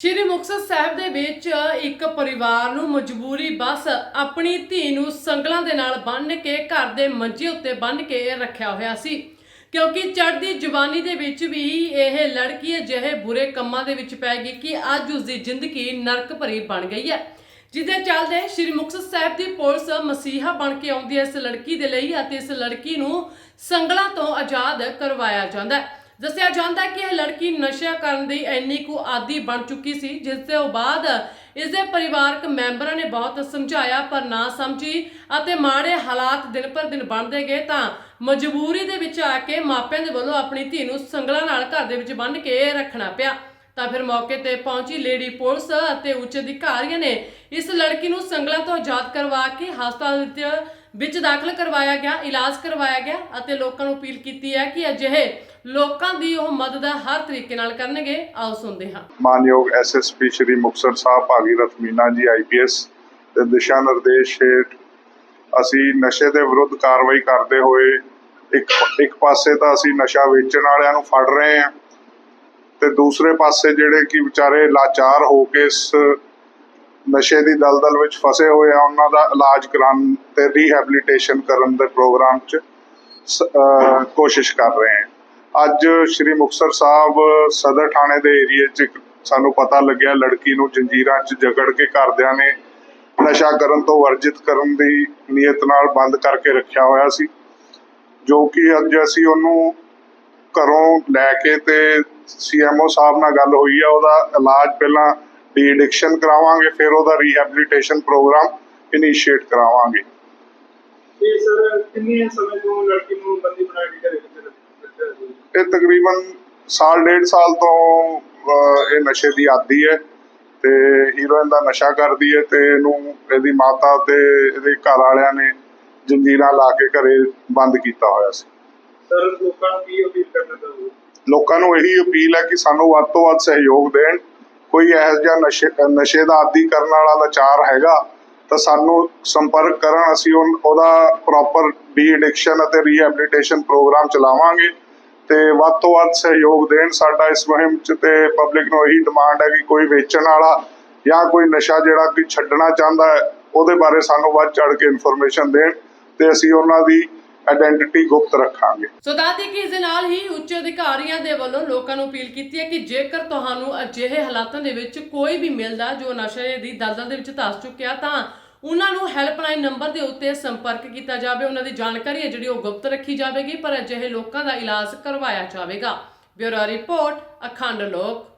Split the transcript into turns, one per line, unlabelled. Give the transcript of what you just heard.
ਸ਼੍ਰੀ ਮੁਕਤਸਰ ਸਾਹਿਬ ਦੇ ਵਿੱਚ ਇੱਕ ਪਰਿਵਾਰ ਨੂੰ ਮਜਬੂਰੀ ਬਸ ਆਪਣੀ ਧੀ ਨੂੰ ਸੰਗਲਾਂ ਦੇ ਨਾਲ ਬੰਨ੍ਹ ਕੇ ਘਰ ਦੇ ਮੰਜੇ ਉੱਤੇ ਬੰਨ੍ਹ ਕੇ ਰੱਖਿਆ ਹੋਇਆ ਸੀ। ਕਿਉਂਕਿ ਚੜ੍ਹਦੀ ਜਵਾਨੀ ਦੇ ਵਿੱਚ ਵੀ ਇਹ ਲੜਕੀ ਅਜਿਹੇ ਬੁਰੇ ਕੰਮਾਂ ਦੇ ਵਿੱਚ ਪੈ ਗਈ ਕਿ ਅੱਜ ਉਸ ਦੀ ਜ਼ਿੰਦਗੀ ਨਰਕ ਭਰੀ ਬਣ ਗਈ ਹੈ। ਜਿਹਦੇ ਚੱਲਦੇ ਸ਼੍ਰੀ ਮੁਕਤਸਰ ਸਾਹਿਬ ਦੀ ਪੁਲਿਸ ਮਸੀਹਾ ਬਣ ਕੇ ਆਉਂਦੀ ਹੈ। ਇਸ ਲੜਕੀ ਦੇ ਲਈ ਅਤੇ ਇਸ ਲੜਕੀ ਨੂੰ ਸੰਗਲਾਂ ਤੋਂ ਆਜ਼ਾਦ ਕਰਵਾਇਆ ਜਾਂਦਾ ਹੈ। ਦੱਸਿਆ ਜਾਂਦਾ ਕਿ ਇਹ ਲੜਕੀ ਨਸ਼ਾ ਕਰਨ ਦੀ ਇੰਨੀ ਕੁ ਆਦੀ ਬਣ ਚੁੱਕੀ ਸੀ, ਜਿਸ ਤੋਂ ਬਾਅਦ ਇਸ ਦੇ ਪਰਿਵਾਰਕ ਮੈਂਬਰਾਂ ਨੇ ਬਹੁਤ ਸਮਝਾਇਆ, ਪਰ ਨਾ ਸਮਝੀ ਅਤੇ ਮਾੜੇ ਹਾਲਾਤ ਦਿਨ ਪਰ ਦਿਨ ਬਣਦੇ ਗਏ ਤਾਂ ਮਜਬੂਰੀ ਦੇ ਵਿੱਚ ਆ ਕੇ ਮਾਪਿਆਂ ਦੇ ਵੱਲੋਂ ਆਪਣੀ ਧੀ ਨੂੰ ਸੰਗਲਾਂ ਨਾਲ ਘਰ ਦੇ ਵਿੱਚ ਬੰਨ੍ਹ ਕੇ ਰੱਖਣਾ ਪਿਆ। ਤਾਂ ਫਿਰ ਮੌਕੇ ਤੇ ਪਹੁੰਚੀ ਲੇਡੀ ਪੁਲਿਸ ਅਤੇ ਉੱਚ ਅਧਿਕਾਰੀਆਂ ਨੇ ਇਸ ਲੜਕੀ ਨੂੰ ਸੰਗਲਾਂ ਤੋਂ ਆਜ਼ਾਦ ਕਰਵਾ ਕੇ ਹਸਪਤਾਲ ਵਿੱਚ- ਦਾਖਲ ਕਰਵਾਇਆ ਗਿਆ, ਇਲਾਜ ਕਰਵਾਇਆ ਗਿਆ ਅਤੇ ਲੋਕਾਂ ਨੂੰ ਅਪੀਲ ਕੀਤੀ ਹੈ ਕਿ ਅਜਿਹੇ ਲੋਕਾਂ ਦੀ ਉਹ ਮਦਦ ਹਰ ਤਰੀਕੇ ਨਾਲ ਕਰਨਗੇ। ਆਓ ਸੁਣਦੇ ਹਾਂ।
ਮਾਨਯੋਗ ਐਸਐਸਪੀ ਸ਼੍ਰੀ ਮੁਕਤਸਰ ਸਾਹਿਬ, ਭਾਗੀਰਥ ਮੀਨਾ ਜੀ ਆਈਪੀਐਸ ਦੇ ਦਿਸ਼ਾ ਨਿਰਦੇਸ਼ ਹੇਠ ਅਸੀਂ ਨਸ਼ੇ ਦੇ ਵਿਰੁੱਧ ਕਾਰਵਾਈ ਕਰਦੇ ਹੋਏ ਇੱਕ ਇੱਕ ਪਾਸੇ ਤਾਂ ਅਸੀਂ ਨਸ਼ਾ ਵੇਚਣ ਵਾਲਿਆਂ ਨੂੰ ਫੜ ਰਹੇ ਹਾਂ। ਦੂਸਰੇ ਪਾਸੇ ਜਿਹੜੇ ਕਿ ਵਿਚਾਰੇ ਲਾਚਾਰ ਹੋ ਕੇ ਇਸ ਨਸ਼ੇ ਦੀ ਦਲਦਲ ਵਿੱਚ ਫਸੇ ਹੋਏ ਆ, ਉਹਨਾਂ ਦਾ ਇਲਾਜ ਕਰਾਉਣ ਤੇ ਰੀਹੈਬਿਲਿਟੇਸ਼ਨ ਕਰਨ ਦੇ ਪ੍ਰੋਗਰਾਮ 'ਚ ਕੋਸ਼ਿਸ਼ ਕਰ ਰਹੇ ਹਾਂ ਅੱਜ ਸ਼੍ਰੀ ਮੁਕਤਸਰ ਸਾਹਿਬ ਸਦਰ ਥਾਣੇ ਦੇ ਏਰੀਏ 'ਚ ਸਾਨੂੰ ਪਤਾ ਲੱਗਿਆ, ਲੜਕੀ ਨੂੰ ਜੰਜੀਰਾਂ 'ਚ ਜਕੜ ਕੇ ਘਰਦਿਆਂ ਨੇ ਨਸ਼ਾ ਕਰਨ ਤੋਂ ਵਰਜਿਤ ਕਰਨ ਦੀ ਨੀਅਤ ਨਾਲ ਬੰਦ ਕਰਕੇ ਰੱਖਿਆ ਹੋਇਆ ਸੀ, ਜੋ ਕਿ ਅੱਜ ਅਸੀਂ ਉਹਨੂੰ ਘਰੋਂ ਲੈ ਕੇ ਤੇ ਸੀਐਮਓ ਸਾਹਿਬ ਨਾਲ ਗੱਲ ਹੋਈ ਆ ਉਹਦਾ ਇਲਾਜ ਪਹਿਲਾਂ ਡੀ ਐਡਿਕਸ਼ਨ ਕਰਾਵਾਂਗੇ ਫਿਰ ਉਹਦਾ ਰੀਹੈਬਿਲਿਟੇਸ਼ਨ ਪ੍ਰੋਗਰਾਮ ਇਨੀਸ਼ੀਏਟ ਕਰਾਵਾਂਗੇ।
ਇਹ ਸਰ ਕਿੰਨੇ ਸਮੇਂ ਤੋਂ ਲੜਕੀ ਨੂੰ ਬੰਦੀ ਬਣਾ ਕੇ ਰੱਖਿਆ
ਇਹ ਤਕਰੀਬਨ ਸਾਲ ਡੇਢ ਸਾਲ ਤੋਂ ਇਹ ਨਸ਼ੇ ਦੀ ਆਦੀ ਹੈ ਤੇ ਹੀਰੋਇਨ ਦਾ ਨਸ਼ਾ ਕਰਦੀ ਹੈ ਤੇ ਇਹਨੂੰ ਇਹਦੀ ਮਾਤਾ ਤੇ ਇਹਦੇ ਘਰ ਵਾਲਿਆਂ ਨੇ ਜੰਜੀਰਾਂ ਲਾ ਕੇ ਘਰੇ ਬੰਦ ਕੀਤਾ ਹੋਇਆ ਸੀ।
ਸਰ, ਲੋਕਾਂ ਨੂੰ ਕੀ ਅਪੀਲ ਕਰਨਾ ਚਾਹੋਗੇ?
ਲੋਕਾਂ ਨੂੰ ਇਹੀ ਅਪੀਲ ਹੈ ਕਿ ਸਾਨੂੰ ਵੱਧ ਤੋਂ ਵੱਧ ਸਹਿਯੋਗ ਦੇਣ। ਕੋਈ ਇਹੋ ਜਿਹਾ ਨਸ਼ੇ ਨਸ਼ੇ ਦਾ ਆਦੀ ਕਰਨ ਵਾਲਾ ਲਾਚਾਰ ਹੈਗਾ, ਤਾਂ ਸਾਨੂੰ ਸੰਪਰਕ ਕਰਨ, ਅਸੀਂ ਉਹਦਾ ਪ੍ਰੋਪਰ ਡੀ ਐਡਿਕਸ਼ਨ ਅਤੇ ਰੀਹੈਬਿਲਿਟੇਸ਼ਨ ਪ੍ਰੋਗਰਾਮ ਚਲਾਵਾਂਗੇ ਤੇ ਵੱਧ ਤੋਂ ਵੱਧ ਸਹਿਯੋਗ ਦੇਣ। ਸਾਡਾ ਇਸ ਮੁਹਿੰਮ 'ਚ ਤੇ ਪਬਲਿਕ ਨੂੰ ਇਹੀ ਡਿਮਾਂਡ ਹੈ ਕਿ ਕੋਈ ਵੇਚਣ ਵਾਲਾ ਜਾਂ ਕੋਈ ਨਸ਼ਾ ਜਿਹੜਾ ਕਿ ਛੱਡਣਾ ਚਾਹੁੰਦਾ ਹੈ, ਉਹਦੇ ਬਾਰੇ ਸਾਨੂੰ ਵੱਧ ਚੜ ਕੇ ਇਨਫੋਰਮੇਸ਼ਨ ਦੇਣ ਤੇ ਅਸੀਂ ਉਹਨਾਂ ਦੀ ਆਇਡੈਂਟੀਟੀ ਗੁਪਤ ਰੱਖਾਂਗੇ।
ਸੋ ਦਾਦੀ ਕਿ ਇਸ ਦੇ ਨਾਲ ਹੀ ਉੱਚ ਅਧਿਕਾਰੀਆਂ ਦੇ ਵੱਲੋਂ ਲੋਕਾਂ ਨੂੰ ਅਪੀਲ ਕੀਤੀ ਹੈ ਕਿ ਜੇਕਰ ਤੁਹਾਨੂੰ ਅਜਿਹੇ ਹਾਲਾਤਾਂ ਦੇ ਵਿੱਚ ਕੋਈ ਵੀ ਮਿਲਦਾ ਜੋ ਨਸ਼ੇ ਦੀ ਦਲਦਲ ਦੇ ਵਿੱਚ ਧਸ ਚੁੱਕਿਆ, ਤਾਂ ਉਹਨਾਂ ਨੂੰ ਹੈਲਪਲਾਈਨ ਨੰਬਰ ਦੇ ਉੱਤੇ ਸੰਪਰਕ ਕੀਤਾ ਜਾਵੇ। ਉਹਨਾਂ ਦੀ ਜਾਣਕਾਰੀ ਹੈ ਜਿਹੜੀ ਉਹ ਗੁਪਤ ਰੱਖੀ ਜਾਵੇਗੀ, ਪਰ ਅਜਿਹੇ ਲੋਕਾਂ ਦਾ ਇਲਾਜ ਕਰਵਾਇਆ ਜਾਵੇਗਾ। ਬਿਊਰੋ ਰਿਪੋਰਟ, ਅਖੰਡ ਲੋਕ।